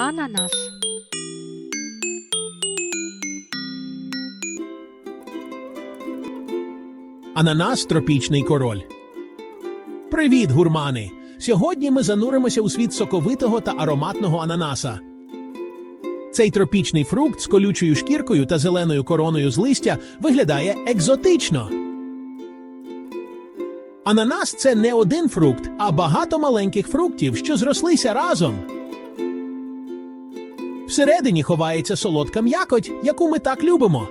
Ананас. Ананас тропічний король. Привіт, гурмани! Сьогодні ми зануримося у світ соковитого та ароматного ананаса. Цей тропічний фрукт з колючою шкіркою та зеленою короною з листя виглядає екзотично. Ананас це не один фрукт, а багато маленьких фруктів, що зрослися разом. Всередині ховається солодка м'якоть, яку ми так любимо.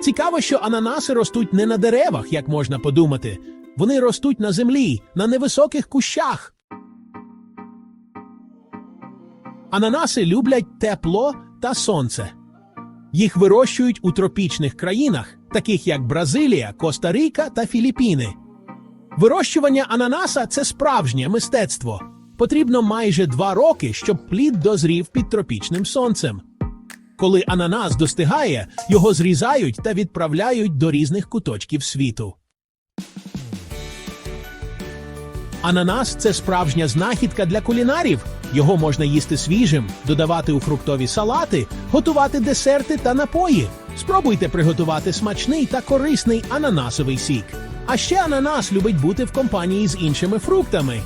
Цікаво, що ананаси ростуть не на деревах, як можна подумати. Вони ростуть на землі, на невисоких кущах. Ананаси люблять тепло та сонце. Їх вирощують у тропічних країнах, таких як Бразилія, Коста-Ріка та Філіппіни. Вирощування ананаса це справжнє мистецтво. Потрібно майже два роки, щоб плід дозрів під тропічним сонцем. Коли ананас достигає, його зрізають та відправляють до різних куточків світу. Ананас це справжня знахідка для кулінарів. Його можна їсти свіжим, додавати у фруктові салати, готувати десерти та напої. Спробуйте приготувати смачний та корисний ананасовий сік. А ще ананас любить бути в компанії з іншими фруктами.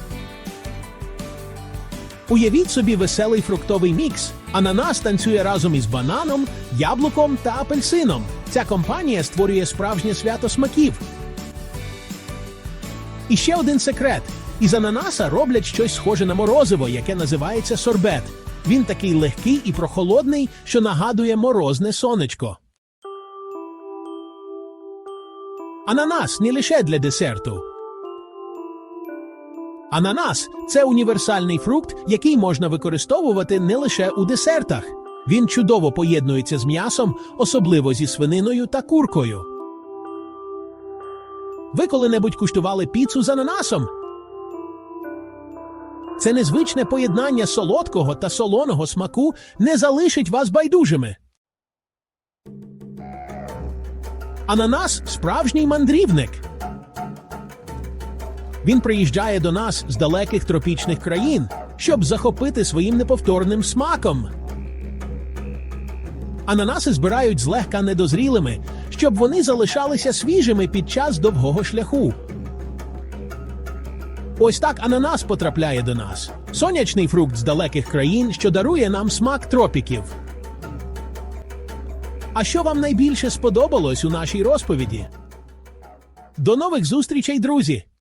Уявіть собі веселий фруктовий мікс. Ананас танцює разом із бананом, яблуком та апельсином. Ця компанія створює справжнє свято смаків. І ще один секрет: із ананаса роблять щось схоже на морозиво, яке називається сорбет. Він такий легкий і прохолодний, що нагадує морозне сонечко. Ананас не лише для десерту. Ананас це універсальний фрукт, який можна використовувати не лише у десертах. Він чудово поєднується з м'ясом, особливо зі свининою та куркою. Ви коли-небудь куштували піцу з ананасом? Це незвичне поєднання солодкого та солоного смаку не залишить вас байдужими. Ананас справжній мандрівник. Він приїжджає до нас з далеких тропічних країн, щоб захопити своїм неповторним смаком. Ананаси збирають злегка недозрілими, щоб вони залишалися свіжими під час довгого шляху. Ось так ананас потрапляє до нас. Сонячний фрукт з далеких країн, що дарує нам смак тропіків. А що вам найбільше сподобалось у нашій розповіді? До нових зустрічей, друзі!